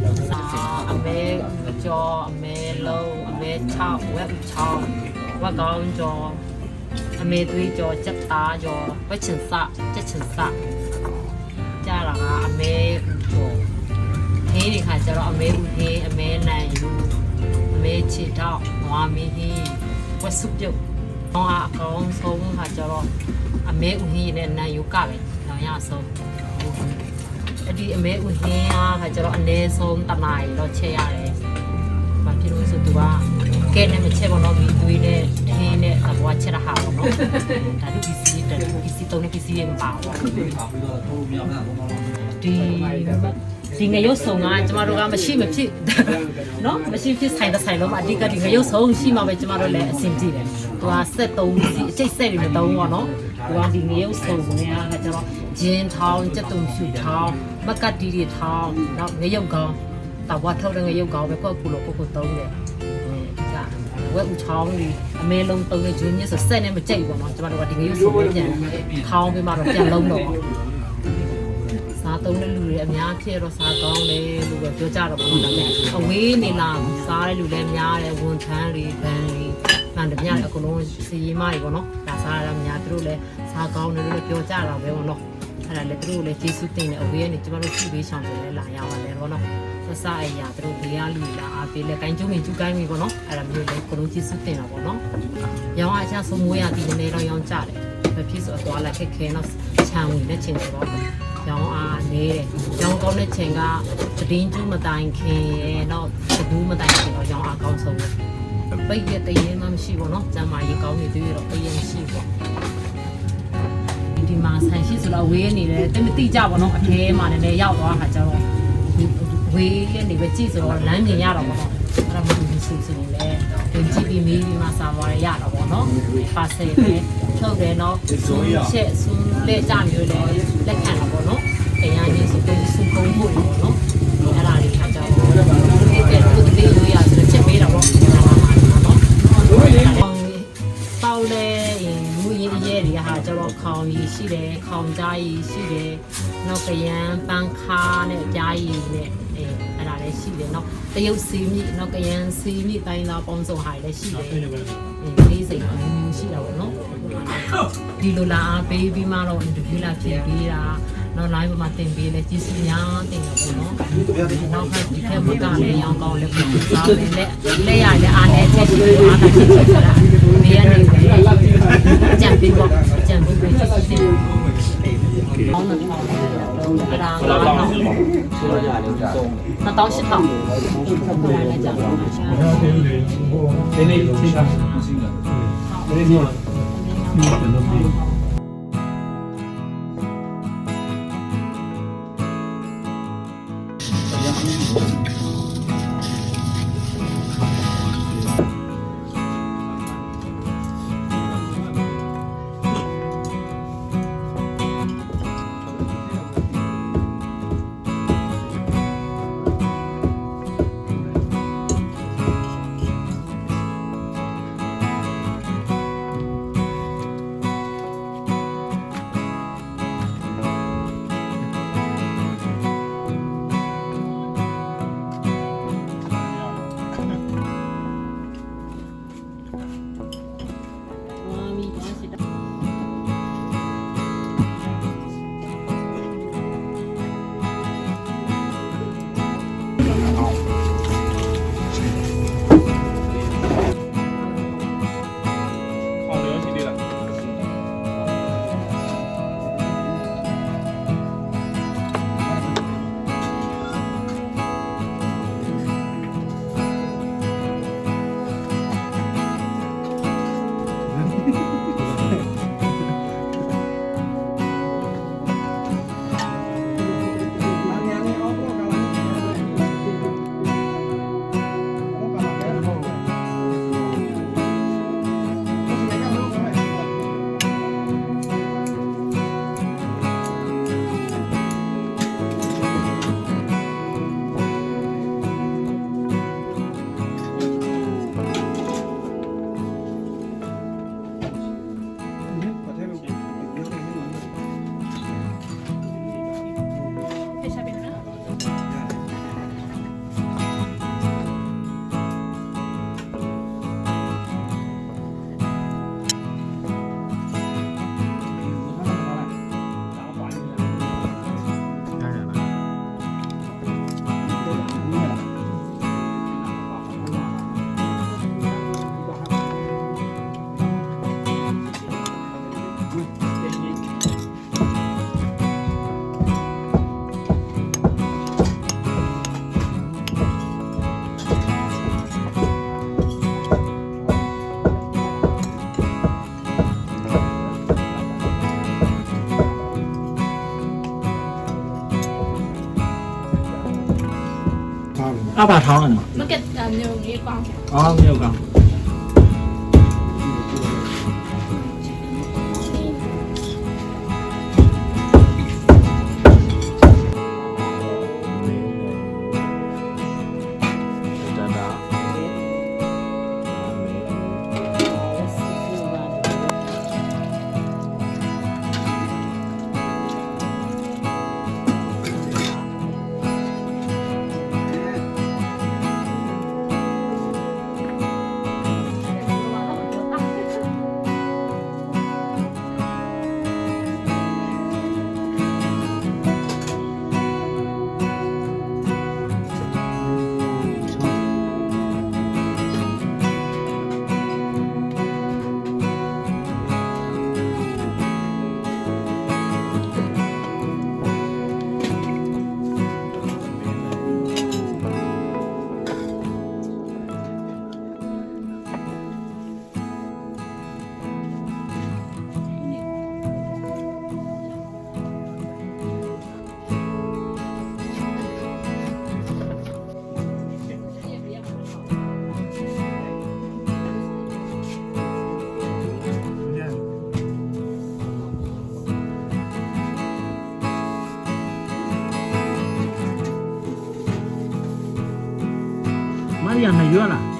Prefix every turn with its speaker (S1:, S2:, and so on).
S1: နှစ်စာအမေကျော်အမေလုံးအမေ6ဝက်6ဝက်ကောင်းကျော်အမေသွေးကျော်ချက်သားကျော်ဝက်ချင်စချက်ချင်စကြတာကအမေကျော်ဟင်းဒီခါကျတော့အမေဦးဟင်းအမေနိုင်ယူအမေချစ်တော့နွားမင်းဟင်းဝက်စုပ်ပြုတ်ဟောအကောင်ဆုံးခါကျတော့အမေဦးဟင်းနဲ့နိုင်ယူကပဲတော့ရဆုံး အဲ့ဒီအမဲဦးဟင်းအားခါကျတော့အနည်းဆုံးတနာရီတော့ချက်ရတယ်။ဘာဖြစ်လို့လဲဆိုသူကကဲနဲ့မချက်ပါတော့ဒီသွေးနဲ့ထင်းနဲ့သဘောချက်ရဟာပေါ့နော်။ဒါတို့ပစ္စည်းတူပစ္စည်းတုံးနဲ့ပစ္စည်းတွေမပါဘူး။ဒီ ဒီငရုတ်ဆောင်ကကျမတို့ကမရှိမဖြစ်နော်မရှိဖြစ်ဆိုင်တဲ့ဆိုင်လုံးမှာအဓိကဒီငရုတ်ဆောင်ရှိမှပဲကျမတို့လည်းအဆင်ပြေတယ်။သူကဆက်သုံးစီအကျိတ်ဆက်တွေမသုံးဘူးပေါ့နော်။သူကဒီငရုတ်ဆောင်ကိုလည်းကကျတော့ဂျင်းထောင်းစက်တုံဖြူထောင်းမကတ်တီတီထောင်းနောက်ငရုတ်ကောင်းတဝါထုတ်တဲ့ငရုတ်ကောင်းပဲကိုယ့်ကုလို့ကိုယ့်ကိုသုံးတယ်။အဲဒီကဝက်ဦးချောင်းဒီအမဲလုံးသုံးတဲ့ဂျွန်းညစ်ဆိုဆက်နဲ့မကြိတ်ဘူးပေါ့နော်။ကျမတို့ကဒီငရုတ်ဆောင်ကိုပြန်ထောင်းပြီးမှတော့ပြန်လုံးတော့စား သုံးတဲ့လူတွေအများဖြစ်တော့စားကောင်းတယ်လို့ပဲပြောကြတော့ပေါ့နော်ဒါပေမဲ့အဝေးနေလာစားတဲ့လူလည်းများတယ်ဝန်ထမ်းတွေဗန်တွေမှန်တယ်များတယ်အကုန်လုံးစီရီမတွေပေါ့နော်ဒါစားရတာများသူတို့လည်းစားကောင်းတယ်လို့ပြောကြတာပဲပေါ့နော်အဲ့ဒါလည်းသူတို့လည်းကျေးဇူးတင်တယ်အဝေးကနေကျမတို့ကြည့်ပေးဆောင်တယ်လည်းလာရပါတယ်ပေါ့နော်ဆက်စားအရာသူတို့ဘေးကလူလာအားပေးလဲကိုင်းကျုံမင်းကျူကိုင်းပြီပေါ့နော်အဲ့ဒါမျိုးလည်းအကုန်လုံးကျေးဇူးတင်တာပေါ့နော်ရောင်းအချဆုံးမွေးရဒီနေ့တော့ရောင်းကြတယ်ဘာဖြစ်ဆိုတော့လာခက်ခဲတော့ခြံဝင်တဲ့ချိန်ဆိုတော့ ရောင်းအားနေတယ်။ရောင်းကောင်းတဲ့ချိန်ကသတင်းကျူးမတိုင်ခင်ရဲ့တော့သဘူးမတိုင်ခင်တော့ရောင်းအားကောင်းဆုံးပဲ။ပိတ်ရတဲ့ရင်မှမရှိဘူးเนาะ။ကျမ်းမာရေးကောင်းနေသေးတော့ပိတ်ရမရှိဘူး။ဒီဒီမှာဆန်ရှိဆိုတော့ဝေးနေတယ်တိမတိကြပါတော့အထဲမှာလည်းရောက်သွားခါကျတော့ဝေးနေပဲကြည့်ဆိုတော့လမ်းမြင်ရတော့ပေါ့နော်။အဲ့ဒါမှဒီဆူဆူနေလဲဝင်ကြည့် GP မေးဒီမှာစာမေးရရတော့ဗောနော်ပါဆယ်ပဲထုတ်တယ်နော်ချက်ဆူလက်ကြမျိုးလည်းလက်ခံတော့ဗောနော်အရာကြီးဆိုပြီးစူကုံးဖို့ဗောနော်အဲ့ဒါလေးခါကြတော့ဒီကဲတို့လေးလို့ရဆိုချက်မေးတော့ဗောနော်ပေါက်လဲမူရင်းရဲတွေဟာကျတော့ခေါင်ကြီးရှိတယ်ခေါင်ကြားကြီးရှိတယ်နောက်ကရန်ပန်းခါနဲ့ကြားကြီးနဲ့ လည်းရှိတယ်နော်တရုတ်စီမြင့်နောက်ကရန်စီမြင့်တိုင်းသားပေါင်းစုံဟာလည်းရှိတယ်အေးလေးစိတ်အမျိုးမျိုးရှိတာပေါ့နော်ဒီလိုလာအားပေးပြီးမှတော့အင်တာဗျူးလာပြင်ပေးတာနောက် live မှာတင်ပေးလဲကျေးဇူးများတင်တယ်ပေါ့နော်နောက်ကဒီထက်မကလည်းရောင်းကောင်းလည်းပြန်စားမယ်လက်လက်ရလည်းအားလည်းချက်ရှိအားသာချက်ရှိတာဘေးကနေအကြံပေးပေါ့အကြံပေးပြီးကျေးဇူးတင်အောင်းတော့ထောင်းတယ်အဲ့ဒါကတော့
S2: ဆိုရရတယ်ဦးဆုံး
S1: နှစ်တောင်းရှစ်ထောင်ဆက်ပေါ် လာကြတော့ရှာ
S2: ဒီနေ့သိတာမရှိ
S1: အဘာထောင်းတယ်နော်
S3: မကက်တာမျိုးလေးပေါင်း
S1: အော်မြောက်ကောင် မရီယာမရွက်လား